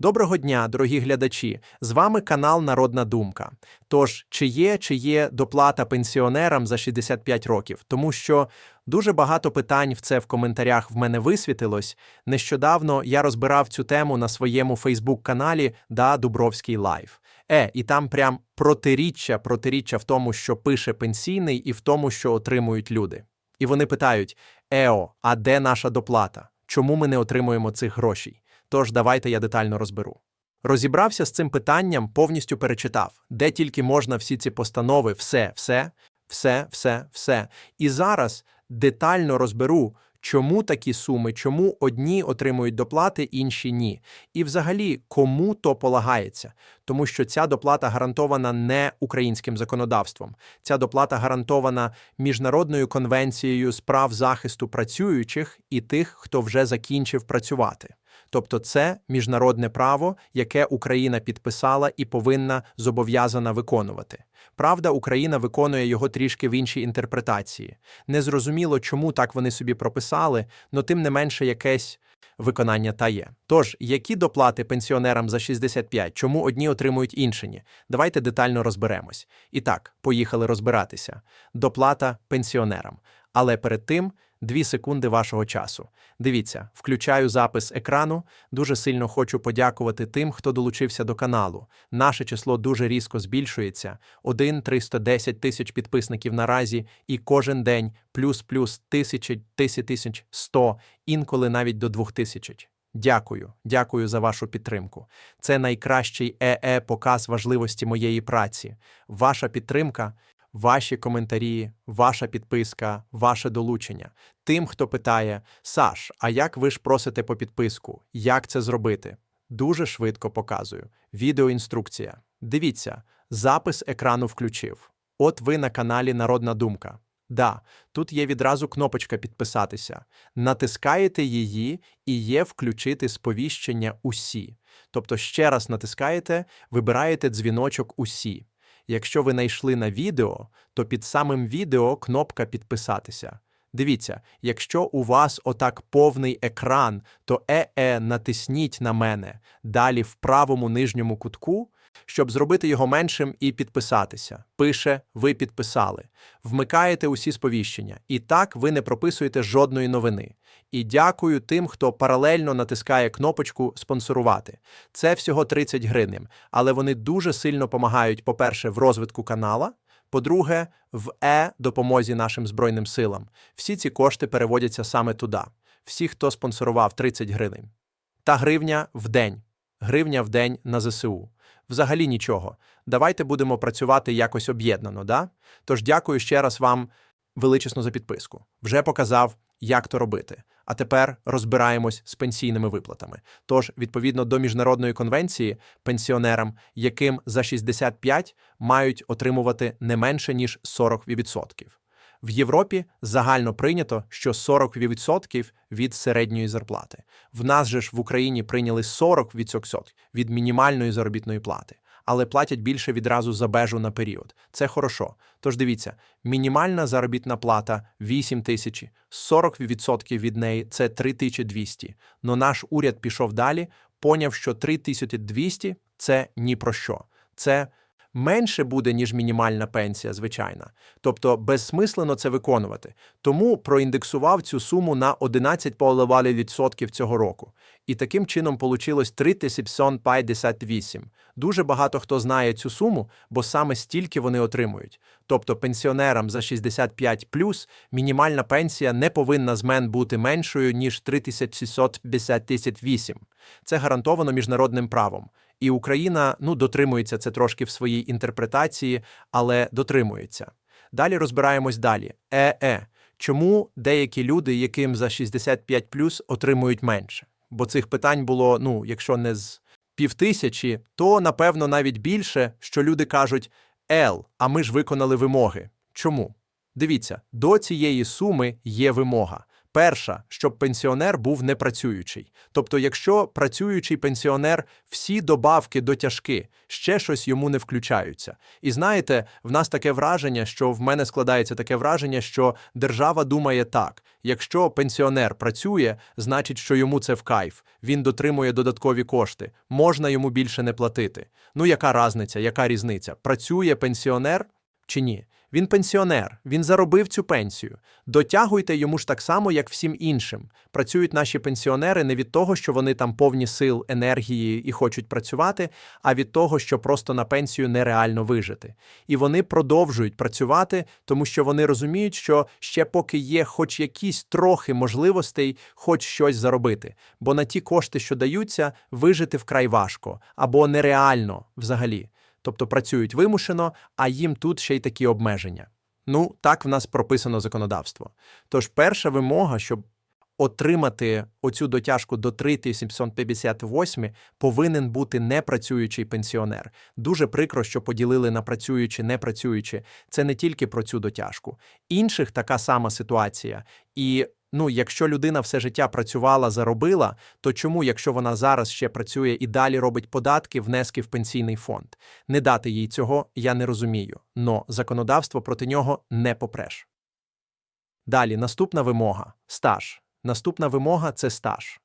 Доброго дня, дорогі глядачі! З вами канал Народна Думка. Тож, чи є, чи є доплата пенсіонерам за 65 років? Тому що дуже багато питань в це в коментарях в мене висвітилось. Нещодавно я розбирав цю тему на своєму Фейсбук-каналі Да Дубровський Лайф. Е, і там прям протиріччя, протиріччя в тому, що пише пенсійний, і в тому, що отримують люди. І вони питають: Ео, а де наша доплата? Чому ми не отримуємо цих грошей? Тож давайте я детально розберу. Розібрався з цим питанням, повністю перечитав, де тільки можна всі ці постанови, все, все, все, все, все. І зараз детально розберу, чому такі суми, чому одні отримують доплати, інші ні. І взагалі, кому то полагається, тому що ця доплата гарантована не українським законодавством. Ця доплата гарантована міжнародною конвенцією з прав захисту працюючих і тих, хто вже закінчив працювати. Тобто це міжнародне право, яке Україна підписала і повинна зобов'язана виконувати. Правда, Україна виконує його трішки в іншій інтерпретації. Незрозуміло, чому так вони собі прописали, но тим не менше якесь виконання та є. Тож, які доплати пенсіонерам за 65, чому одні отримують інші? Давайте детально розберемось. І так, поїхали розбиратися. Доплата пенсіонерам. Але перед тим дві секунди вашого часу. Дивіться, включаю запис екрану. Дуже сильно хочу подякувати тим, хто долучився до каналу. Наше число дуже різко збільшується: 1 310 тисяч підписників наразі, і кожен день плюс-плюс тисячі, тисяч сто, інколи навіть до двох тисяч. Дякую, дякую за вашу підтримку. Це найкращий ЕЕ показ важливості моєї праці. Ваша підтримка ваші коментарі, ваша підписка, ваше долучення. Тим, хто питає: Саш, а як ви ж просите по підписку? Як це зробити? Дуже швидко показую. Відеоінструкція. Дивіться, запис екрану включив. От ви на каналі Народна Думка. Да, тут є відразу кнопочка підписатися. Натискаєте її і є включити сповіщення усі. Тобто ще раз натискаєте, вибираєте дзвіночок усі. Якщо ви найшли на відео, то під самим відео кнопка підписатися. Дивіться, якщо у вас отак повний екран, то е-е натисніть на мене далі в правому нижньому кутку, щоб зробити його меншим і підписатися. Пише, ви підписали. Вмикаєте усі сповіщення, і так ви не прописуєте жодної новини. І дякую тим, хто паралельно натискає кнопочку спонсорувати. Це всього 30 гривень, але вони дуже сильно допомагають, по-перше, в розвитку канала. По-друге, в Е допомозі нашим Збройним силам. Всі ці кошти переводяться саме туди. Всі, хто спонсорував 30 гривень. Та гривня в день. Гривня в день на ЗСУ. Взагалі нічого. Давайте будемо працювати якось об'єднано, да? Тож дякую ще раз вам величесно за підписку. Вже показав, як то робити. А тепер розбираємось з пенсійними виплатами. Тож, відповідно до міжнародної конвенції, пенсіонерам, яким за 65 мають отримувати не менше ніж 40%. В Європі загально прийнято, що 40% від середньої зарплати. В нас же ж в Україні прийняли 40% від мінімальної заробітної плати, але платять більше відразу за бежу на період. Це хорошо. Тож дивіться, мінімальна заробітна плата 8 тисяч, 40% від неї це 3200. Но наш уряд пішов далі, поняв, що 3200 – це ні про що. Це менше буде, ніж мінімальна пенсія, звичайна. Тобто безсмислено це виконувати. Тому проіндексував цю суму на 11,5% цього року. І таким чином вийшло 3758. Дуже багато хто знає цю суму, бо саме стільки вони отримують. Тобто пенсіонерам за 65 мінімальна пенсія не повинна з мен бути меншою, ніж 3658. Це гарантовано міжнародним правом. І Україна ну, дотримується це трошки в своїй інтерпретації, але дотримується. Далі розбираємось далі. Е-е. Чому деякі люди, яким за 65 отримують менше? Бо цих питань було, ну, якщо не з півтисячі, то напевно навіть більше, що люди кажуть Ел, а ми ж виконали вимоги. Чому? Дивіться, до цієї суми є вимога. Перша, щоб пенсіонер був непрацюючий. Тобто, якщо працюючий пенсіонер всі добавки дотяжки, ще щось йому не включаються. І знаєте, в нас таке враження, що в мене складається таке враження, що держава думає так: якщо пенсіонер працює, значить, що йому це в кайф, він дотримує додаткові кошти, можна йому більше не платити. Ну, яка разниця, яка різниця? Працює пенсіонер чи ні? Він пенсіонер, він заробив цю пенсію. Дотягуйте йому ж так само, як всім іншим. Працюють наші пенсіонери не від того, що вони там повні сил, енергії і хочуть працювати, а від того, що просто на пенсію нереально вижити. І вони продовжують працювати, тому що вони розуміють, що ще поки є хоч якісь трохи можливостей, хоч щось заробити. Бо на ті кошти, що даються, вижити вкрай важко або нереально взагалі тобто працюють вимушено, а їм тут ще й такі обмеження. Ну, так в нас прописано законодавство. Тож перша вимога, щоб отримати оцю дотяжку до 3758, повинен бути непрацюючий пенсіонер. Дуже прикро, що поділили на працюючі, непрацюючі. Це не тільки про цю дотяжку. Інших така сама ситуація. І Ну, якщо людина все життя працювала, заробила, то чому, якщо вона зараз ще працює і далі робить податки, внески в пенсійний фонд? Не дати їй цього я не розумію, но законодавство проти нього не попреш. Далі наступна вимога стаж. Наступна вимога це стаж.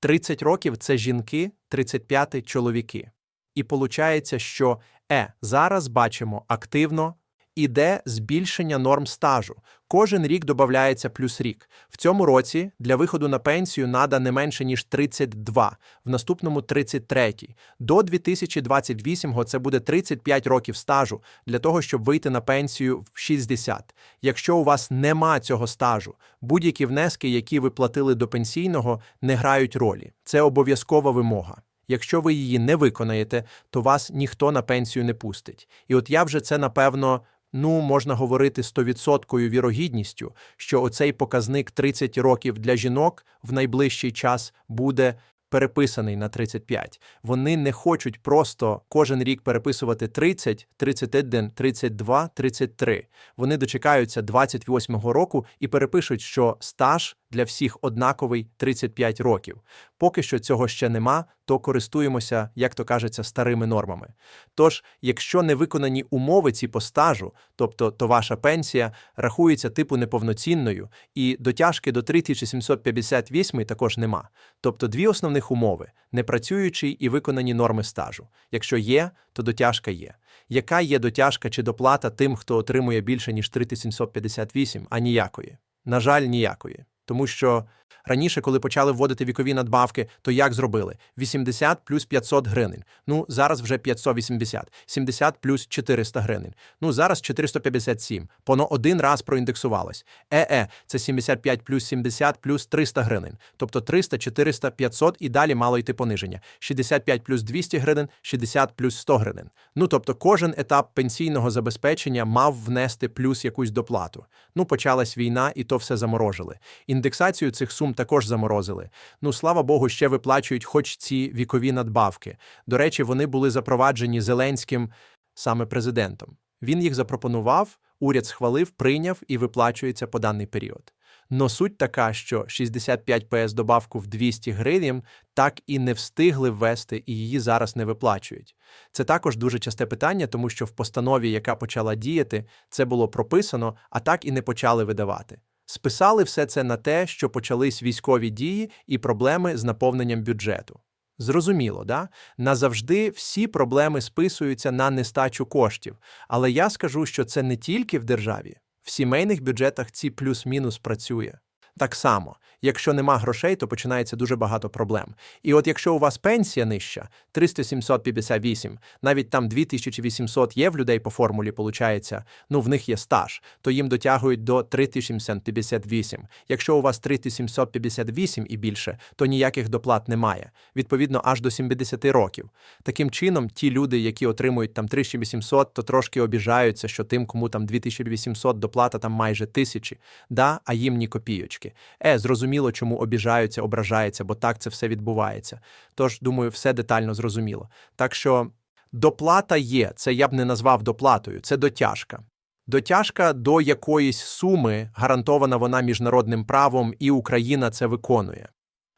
30 років це жінки, 35 чоловіки. І получається, що е, зараз бачимо активно іде збільшення норм стажу. Кожен рік додається плюс рік. В цьому році для виходу на пенсію нада не менше ніж 32, в наступному 33. До 2028-го це буде 35 років стажу для того, щоб вийти на пенсію в 60. Якщо у вас нема цього стажу, будь-які внески, які ви платили до пенсійного, не грають ролі. Це обов'язкова вимога. Якщо ви її не виконаєте, то вас ніхто на пенсію не пустить. І от я вже це напевно Ну, можна говорити стовідсоткою вірогідністю, що оцей показник 30 років для жінок в найближчий час буде переписаний на 35. Вони не хочуть просто кожен рік переписувати 30, 31, 32, 33. Вони дочекаються 28-го року і перепишуть, що стаж для всіх однаковий 35 років. Поки що цього ще нема, то користуємося, як то кажеться, старими нормами. Тож, якщо не виконані умови ці по стажу, тобто то ваша пенсія рахується типу неповноцінною, і дотяжки до 3758 також нема. Тобто дві основних умови непрацюючий і виконані норми стажу. Якщо є, то дотяжка є. Яка є дотяжка чи доплата тим, хто отримує більше ніж 3758, а ніякої? На жаль, ніякої. Тому що раніше, коли почали вводити вікові надбавки, то як зробили? 80 плюс 500 гривень. Ну, зараз вже 580, 70 плюс 400 гривень. Ну, зараз 457. Поно один раз проіндексувалось. Е-е, це 75 плюс 70 плюс 300 гривень. Тобто 300, 400, 500 і далі мало йти пониження. 65 плюс 200 гривень, 60 плюс 100 гривень. Ну, тобто кожен етап пенсійного забезпечення мав внести плюс якусь доплату. Ну, почалась війна, і то все заморожили. Індексацію цих сум також заморозили. Ну, слава Богу, ще виплачують хоч ці вікові надбавки. До речі, вони були запроваджені Зеленським саме президентом. Він їх запропонував, уряд схвалив, прийняв і виплачується по даний період. Но суть така, що 65 ПС добавку в 200 гривень так і не встигли ввести, і її зараз не виплачують. Це також дуже часте питання, тому що в постанові, яка почала діяти, це було прописано, а так і не почали видавати. Списали все це на те, що почались військові дії і проблеми з наповненням бюджету. Зрозуміло, да? Назавжди всі проблеми списуються на нестачу коштів. Але я скажу, що це не тільки в державі, в сімейних бюджетах ці плюс-мінус працює. Так само, якщо нема грошей, то починається дуже багато проблем. І от якщо у вас пенсія нижча 3758, навіть там 2800 є в людей по формулі, получається, ну в них є стаж, то їм дотягують до 3758. Якщо у вас 3758 і більше, то ніяких доплат немає. Відповідно, аж до 70 років. Таким чином, ті люди, які отримують там 3800, то трошки обіжаються, що тим, кому там 2800 доплата там майже тисячі, да, а їм ні копійочки трошки. Е, зрозуміло, чому обіжаються, ображаються, бо так це все відбувається. Тож, думаю, все детально зрозуміло. Так що доплата є, це я б не назвав доплатою, це дотяжка. Дотяжка до якоїсь суми, гарантована вона міжнародним правом, і Україна це виконує.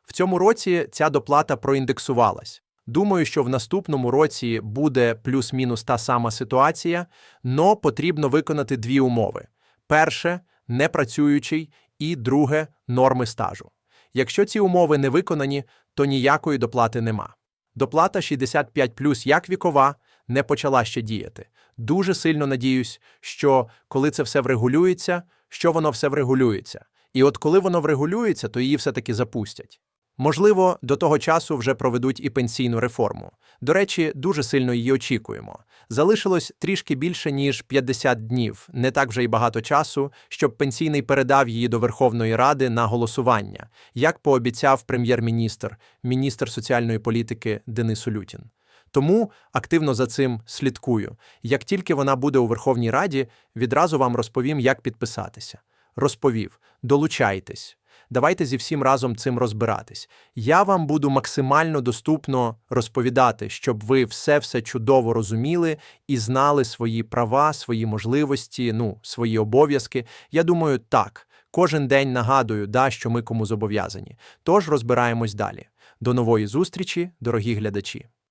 В цьому році ця доплата проіндексувалась. Думаю, що в наступному році буде плюс-мінус та сама ситуація, но потрібно виконати дві умови: перше непрацюючий, і друге норми стажу. Якщо ці умови не виконані, то ніякої доплати нема. Доплата 65 плюс як вікова не почала ще діяти. Дуже сильно надіюсь, що коли це все врегулюється, що воно все врегулюється. І от коли воно врегулюється, то її все-таки запустять. Можливо, до того часу вже проведуть і пенсійну реформу. До речі, дуже сильно її очікуємо. Залишилось трішки більше ніж 50 днів, не так вже й багато часу, щоб пенсійний передав її до Верховної Ради на голосування, як пообіцяв прем'єр-міністр, міністр соціальної політики Денис Улютін. Тому активно за цим слідкую. Як тільки вона буде у Верховній Раді, відразу вам розповім, як підписатися. Розповів, долучайтесь. Давайте зі всім разом цим розбиратись. Я вам буду максимально доступно розповідати, щоб ви все-все чудово розуміли і знали свої права, свої можливості, ну, свої обов'язки. Я думаю, так. Кожен день нагадую, да, що ми кому зобов'язані. Тож розбираємось далі. До нової зустрічі, дорогі глядачі.